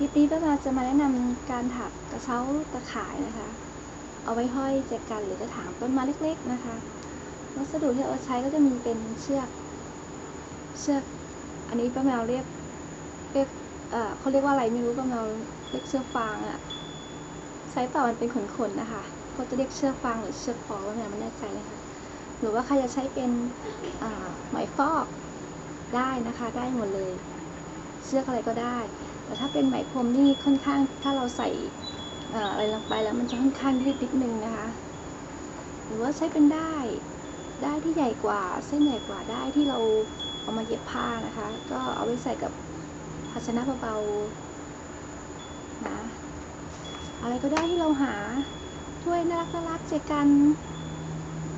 ทีนี้ป้าแมวจะมาแนะนำการถักกระเช้าตะข่ายนะคะ เอาไว้ห้อยแจกันหรือกระถางต้นไม้เล็ก ๆ นะคะ วัสดุที่เอาใช้ก็จะมีเป็นเชือก เชือก อันนี้ป้าแมวเรียกเรียกเอ่อเขาเรียกว่าอะไรไม่รู้ป้าแมวเรียกเชือกฟางอะใช้เปล่ามันเป็นขนๆนะคะเขาจะเรียกเชือกฟางหรือเชือกฟอป้าแมวไม่แน่ใจเลยค่ะหรือว่าใครจะใช้เป็นไหมฟอกได้นะคะ ได้หมดเลย เชือกอะไรก็ได้ แต่ถ้าเป็นไหมพรมนี่ค่อนข้างถ้าเราใส่อะไรลงไปแล้วมันจะค่อนข้างยืดนิดนึงนะคะ หรือว่าใช้เป็นได้ได้ที่ใหญ่กว่าเส้นใหญ่กว่าได้ที่เราเอามาเย็บผ้านะคะ ก็เอาไว้ใส่กับภาชนะเบาๆนะอะไรก็ได้ที่เราหาถ้วยน่ารักน่ารักเจกัน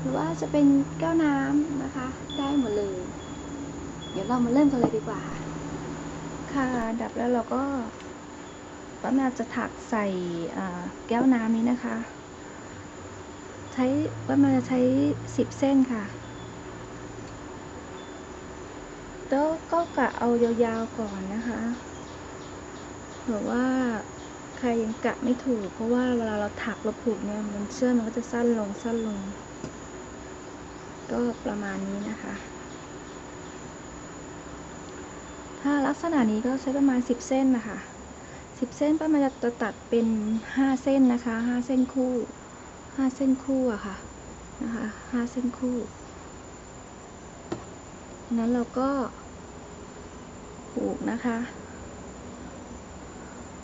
หรือว่าจะเป็นแก้วน้ำนะคะ ได้หมดเลย เดี๋ยวเรามาเริ่มกันเลยดีกว่า ค่ะดับแล้วเราก็ป้าแมวจะถักใส่แก้วน้ำนี้นะคะ ใช้ป้าแมวจะใช้สิบเส้นค่ะแล้วก็กะเอายาวๆก่อนนะคะหรือว่าใครยังกะไม่ถูก เพราะว่าเวลาเราถักเราผูกเนี่ยมันเชื่อกมันก็จะสั้นลงสั้นลง ก็ประมาณนี้นะคะ ถ้าลักษณะนี้ก็ใช้ประมาณ 10 เส้นนะคะ 10 เส้นป้ามันจะตัดเป็น 5 เส้นนะคะ 5 เส้นคู่ 5 เส้นคู่อะค่ะนะคะ5เส้นคู่นั้นเราก็ผูกนะคะ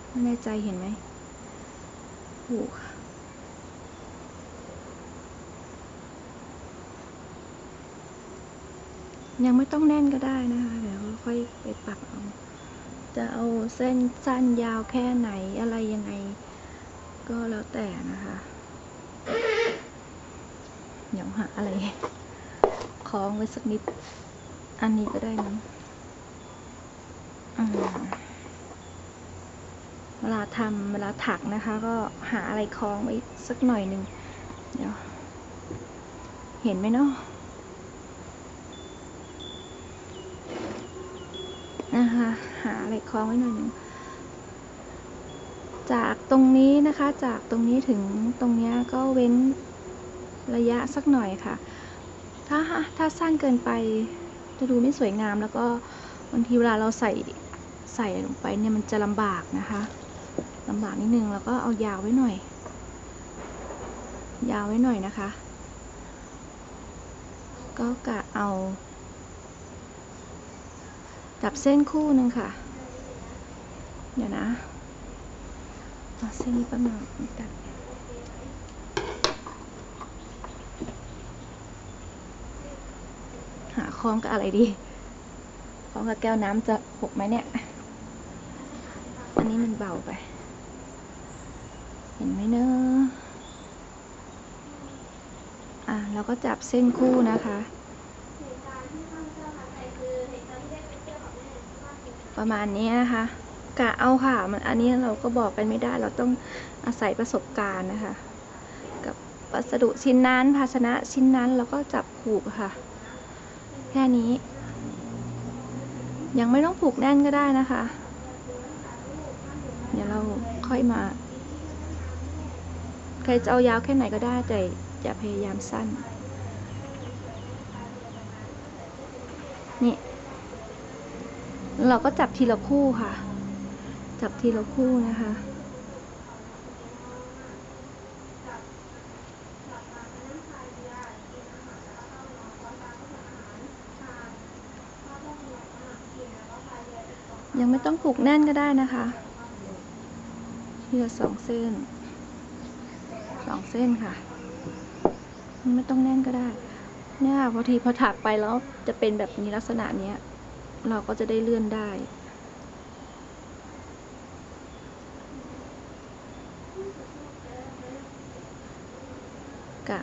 ไม่แน่ใจเห็นไหมผูกยังไม่ต้องแน่นก็ได้นะคะเดี๋ยว ค่อยไปปักเอาจะเอาเส้นสั้นยาวแค่ไหนอะไรยังไง ก็แล้วแต่นะคะ เดี๋ยวหาอะไรคล้องไว้สักนิด อันนี้ก็ได้นะอืมเวลาทำเวลาถักนะคะ ก็หาอะไรคล้องไว้สักหน่อยหนึ่งเดี๋ยว เห็นไหมเนาะ หาอะไรคล้องไว้หน่อยหนึ่งจากตรงนี้นะคะ จากตรงนี้ถึงตรงนี้ก็เว้นระยะสักหน่อยค่ะ ถ้าถ้าสั้นเกินไปจะดูไม่สวยงามแล้วก็บางทีเวลาเราใส่ใส่ลงไปเนี่ยมันจะลำบากนะคะลำบากนิดนึงแล้วก็เอายาวไว้หน่อย ยาวไว้หน่อยนะคะ ก็กะเอาจับเส้นคู่หนึ่งค่ะ เดี๋ยวนะเอาเส้นนี้ประมาณตัดหาคล้องกับอะไรดีคล้องกับแก้วน้ำจะหกไหมเนี่ย อันนี้มันเบาไป เห็นไหมเนอะอะแล้วก็จับเส้นคู่นะคะประมาณนี้นะคะ กะเอาค่ะ มันอันนี้เราก็บอกกันไม่ได้ เราต้องอาศัยประสบการณ์นะคะ กับวัสดุชิ้นนั้นภาชนะชิ้นนั้นเราก็จับผูกค่ะ แค่นี้ ยังไม่ต้องผูกแน่นก็ได้นะคะ เดี๋ยวเราค่อยมา ใครจะเอายาวแค่ไหนก็ได้แต่อย่าพยายามสั้น นี่เราก็จับทีละคู่ค่ะ จับทีละคู่นะคะ ยังไม่ต้องผูกแน่นก็ได้นะคะทีละสองเส้นสองเส้นค่ะ ไม่ต้องแน่นก็ได้ เนี่ยพอทีพอถักไปแล้วจะเป็นแบบนี้ลักษณะเนี้ยเราก็จะได้เลื่อนได้ กะ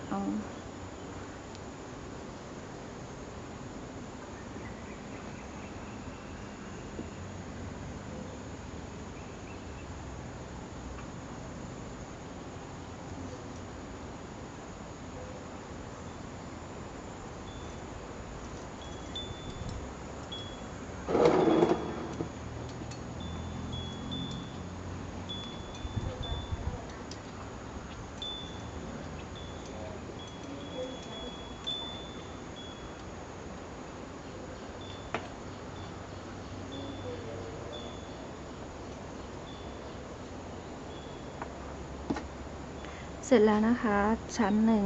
เสร็จแล้วนะคะ ชั้นหนึ่ง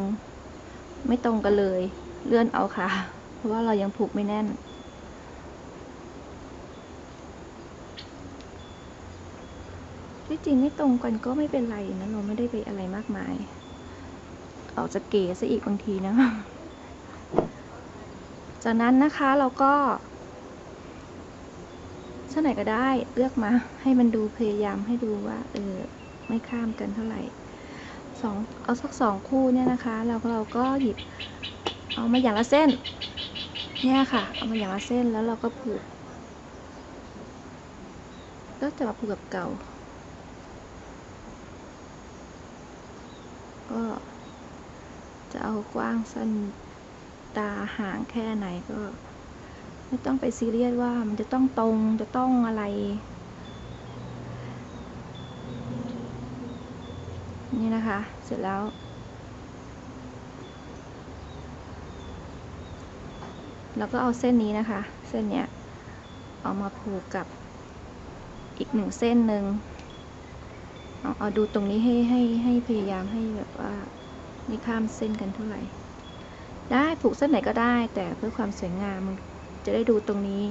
ไม่ตรงกันเลย เลื่อนเอาค่ะ เพราะว่าเรายังผูกไม่แน่น ที่จริงไม่ตรงกันก็ไม่เป็นไรนะเราไม่ได้ไปอะไรมากมาย ออกจะเก๋ซะอีกบางทีนะ จากนั้นนะคะเราก็ชั้นไหนก็ได้เลือกมาให้มันดูพยายามให้ดูว่าเออไม่ข้ามกันเท่าไหร่ สองเอาสักสองคู่เนี่ยนะคะแล้วเราก็หยิบเอามาอย่างละเส้น เนี่ยค่ะ เอามาอย่างละเส้นแล้วเราก็ผูก ก็จะมาผูกกับเก่า ก็จะเอากว้างสั้นตาห่างแค่ไหนก็ ไม่ต้องไปซีเรียสว่ามันจะต้องตรงจะต้องอะไร นี่นะคะ เสร็จแล้ว แล้วก็เอาเส้นนี้นะคะ เส้นเนี้ย เอามาผูกกับอีกหนึ่งเส้นหนึ่งเอาเอาดูตรงนี้ให้ให้ให้พยายามให้แบบว่าไม่ข้ามเส้นกันเท่าไหร่ ได้ผูกเส้นไหนก็ได้ แต่เพื่อความสวยงามมันจะได้ดูตรงนี้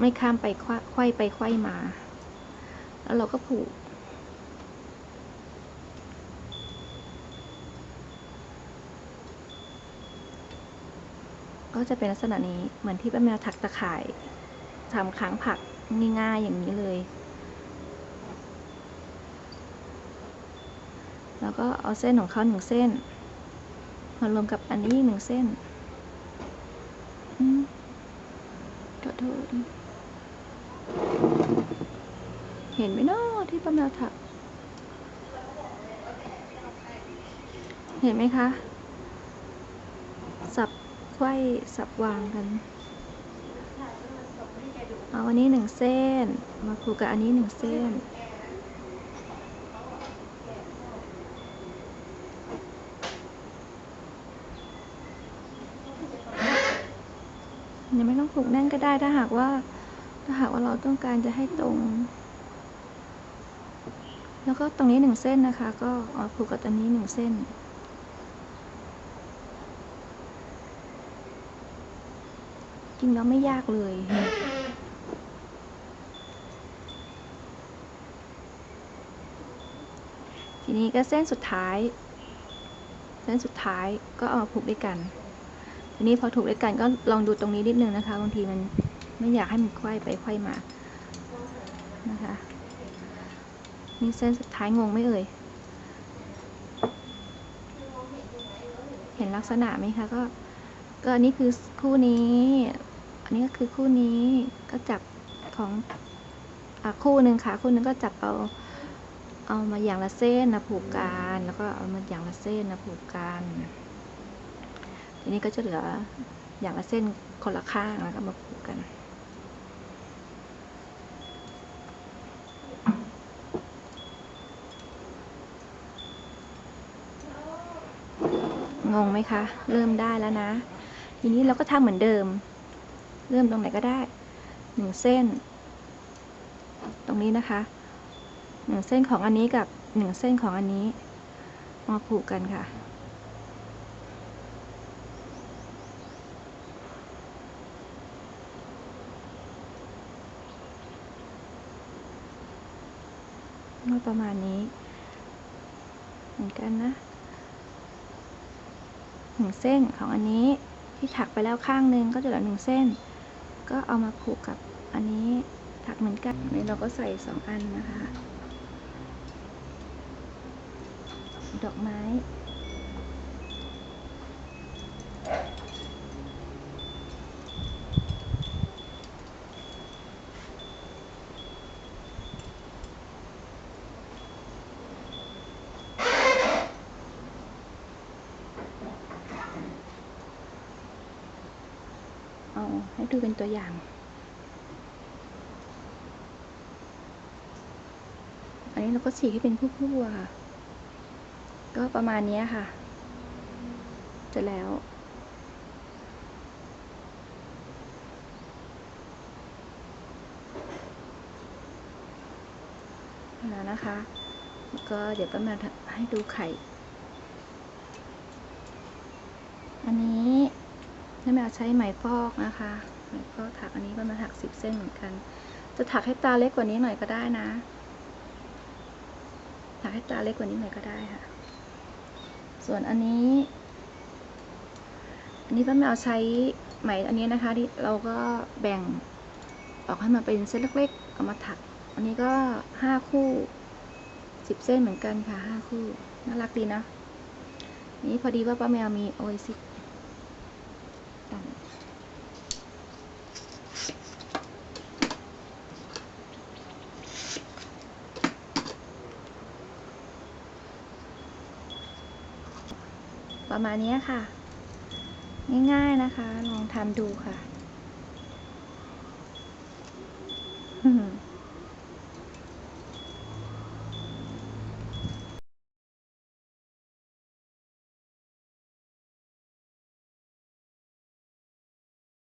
ไม่ข้ามไปควาไขว้ไปไขว้มา แล้วเราก็ผูก ก็จะเป็นลักษณะนี้เหมือนที่ป้าแมวถักตะข่ายทำค้างผักง่ายๆอย่างนี้เลย แล้วก็เอาเส้นของเขาหนึ่งเส้นมารวมกับอันนี้หนึ่งเส้นขอโทษเห็นไหมเนาะที่ป้าแมวถัก เห็นไหมคะ สับ ไขว้สับวางกันเอาอันนี้หนึ่งเส้น มาผูกกับอันนี้หนึ่งเส้น ยังไม่ต้องผูกแน่นก็ได้ถ้าหากว่า ถ้าหากว่าเราต้องการจะให้ตรง แล้วก็ตรงนี้หนึ่งเส้นนะคะ ก็เอาผูกกับอันนี้หนึ่งเส้น จริงแล้วไม่ยากเลย ทีนี้ก็เส้นสุดท้าย เส้นสุดท้ายก็เอามาผูกด้วยกัน ทีนี้พอถูกด้วยกันก็ลองดูตรงนี้นิดนึงนะคะ บางทีมันไม่อยากให้มันไขว้ไปไขว้มา นะคะ นี่เส้นสุดท้ายงงไหม่เอ่ย เห็นลักษณะไหมคะก็ก็อันนี้คือคู่นี้ อันนี้ก็คือคู่นี้ก็จับของอะคู่หนึ่งค่ะคู่หนึงก็จับเอาเอามาอย่างละเส้นนะผูกกันแล้วก็เอามาอย่างละเส้นนะผูกกันทีนี้ก็จะเหลืออย่างละเส้นคนละข้างแล้วก็มาผูกกันงงไหมคะ เริ่มได้แล้วนะ ทีนี้เราก็ทำเหมือนเดิม เริ่มตรงไหนก็ได้หนึ่งเส้น ตรงนี้นะคะหนึ่งเส้นของอันนี้กับหนึ่งเส้นของอันนี้ มาผูกกันค่ะก็ประมาณนี้เหมือนกันนะหนึ่งเส้นของอันนี้ที่ถักไปแล้วข้างหนึ่งก็จะเหลือหนึ่งเส้น ก็เอามาผูกกับอันนี้ถักเหมือนกันนี่เราก็ใส่สองอันนะคะ ดอกไม้ ดูเป็นตัวอย่าง อันนี้เราก็ฉีกให้เป็นผู้ๆอะค่ะ ก็ประมาณนี้ค่ะ จะแล้วแล้วนะคะ ก็เดี๋ยวป้าแมวให้ดูไข่ อันนี้ป้าแมวใช้ไหมฟอกนะคะ ก็ถักอันนี้ป้าแมวถักสิบเส้นเหมือนกัน จะถักให้ตาเล็กกว่านี้หน่อยก็ได้นะ ถักให้ตาเล็กกว่านี้หน่อยก็ได้ค่ะ ส่วนอันนี้ อันนี้ป้าแมวใช้ไหมอันนี้นะคะที่เราก็แบ่งออกให้มันเป็นเส้นเล็กๆ เอามาถัก อันนี้ก็ห้าคู่สิบเส้นเหมือนกันค่ะห้าคู่ น่ารักดีนะ นี่พอดีว่าป้าแมวมีโอเอซิ ประมาณนี้ค่ะ ง่ายๆนะคะ ลองทำดูค่ะ